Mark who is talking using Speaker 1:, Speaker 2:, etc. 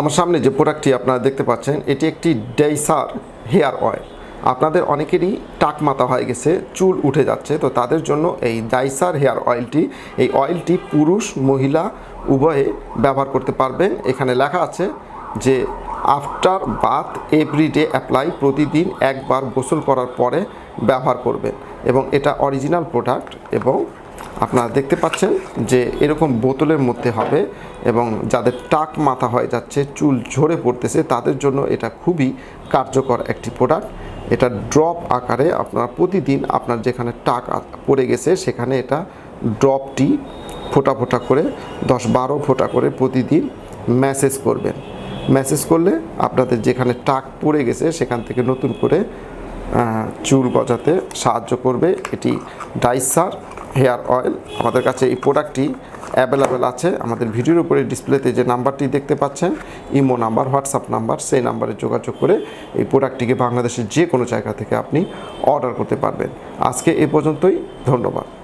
Speaker 1: আমার সামনে যে প্রোডাক্টটি আপনারা দেখতে পাচ্ছেন, এটি একটি ডেইসার হেয়ার অয়েল আপনাদের অনেকেরই টাক মাথা হয়ে গেছে, চুল উঠে যাচ্ছে, তো তাদের জন্য এই ডাইসার হেয়ার অয়েলটি এই অয়েলটি পুরুষ, মহিলা, উভয়ে ব্যবহার করতে পারবেন। এখানে লেখা আছে যে আফটার বাথ এভরিডে অ্যাপ্লাই প্রতিদিন একবার গোসল করার পরে ব্যবহার করবেন এবং এটা অরিজিনাল প্রোডাক্ট এবং আপনারা দেখতে পাচ্ছেন যে এরকম বোতলের মধ্যে হবে এবং যাদের টাক মাথা হয়ে যাচ্ছে, চুল ঝরে পড়তেছে, তাদের জন্য এটা খুবই কার্যকর একটি প্রোডাক্ট। এটা ড্রপ আকারে আপনারা প্রতিদিন আপনার যেখানে টাক পড়ে গেছে, সেখানে এটা ড্রপটি ফোটা ফোটা করে, দশ বারো ফোঁটা করে প্রতিদিন ম্যাসেজ করবেন। ম্যাসেজ করলে আপনাদের যেখানে টাক পড়ে গেছে সেখান থেকে নতুন করে চুল গজাতে সাহায্য করবে। এটি ডাইসার হেয়ার অয়েল আমাদের কাছে এই প্রোডাক্টটি অ্যাভেলেবেল আছে। আমাদের ভিডিওর উপরে ডিসপ্লেতে যে নাম্বারটি দেখতে পাচ্ছেন ইমো নাম্বার হোয়াটসঅ্যাপ নাম্বার সেই নাম্বারে যোগাযোগ করে এই প্রোডাক্টটিকে বাংলাদেশের যে কোনো জায়গা থেকে আপনি অর্ডার করতে পারবেন। আজকে এ পর্যন্তই। ধন্যবাদ।